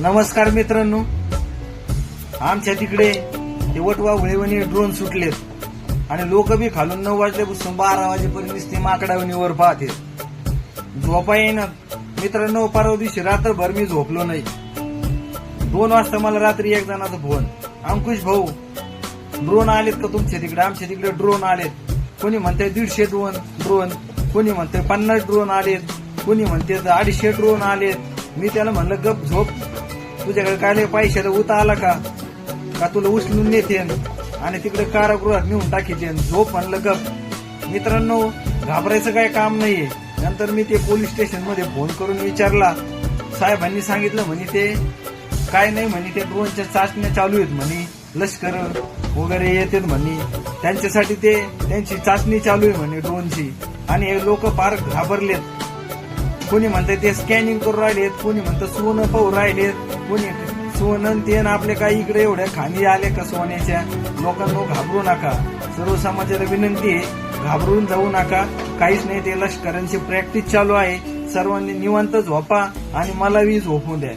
नमस्कार मित्रांनो. आमच्या तिकडे ते वटवा ड्रोन सुटलेत. आणि लोक बी खालून नऊ वाजल्यापासून बारा वाजेपर्यंत नुसते माकडावणी वर पाहते झोपा येईना. मित्रांनो परवा दिवशी रात्रभर मी झोपलो नाही. दोन वाजता मला रात्री एक जणाचा फोन. अंकुश भाऊ ड्रोन आलेत का तुमच्या तिकडे? आमच्या तिकडे ड्रोन आलेत. कोणी म्हणते दीडशे ड्रोन ड्रोन. कोणी म्हणते पन्नास ड्रोन आलेत. कोणी म्हणते अडीचशे ड्रोन आलेत. मी त्याला म्हणलं गप झोप. तुझ्याकडे काय पैशाला उता आला का? का तुला उचलून नेतेन आणि तिकडे कारागृहात नेऊन टाकीते. झोप म्हणलं गप. मित्रांनो घाबरायचं काय काम नाहीये. नंतर मी ते पोलीस स्टेशनमध्ये फोन करून विचारला. साहेबांनी सांगितलं म्हणे ते काय नाही म्हणे ते ड्रोनच्या चाचण्या चालू आहेत म्हणे. लष्कर वगैरे येतात म्हणे. त्यांच्यासाठी ते त्यांची चाचणी चालू आहे म्हणे ड्रोनची. आणि हे लोक फार घाबरलेत. कोणी म्हणते ते स्कॅनिंग करून राहिलेत कोणी म्हणतं सोनं पाहू राहिलेत कोणी सोनं आणि ते आपले काही इकडे एवढ्या खाणी आले का सोन्याच्या? लोकांना घाबरू नका. सर्व समाजाला विनंती आहे घाबरून जाऊ नका. काहीच नाही ते लष्करांची प्रॅक्टिस चालू आहे. सर्वांनी निवांत झोपा आणि मलाही झोपू द्या.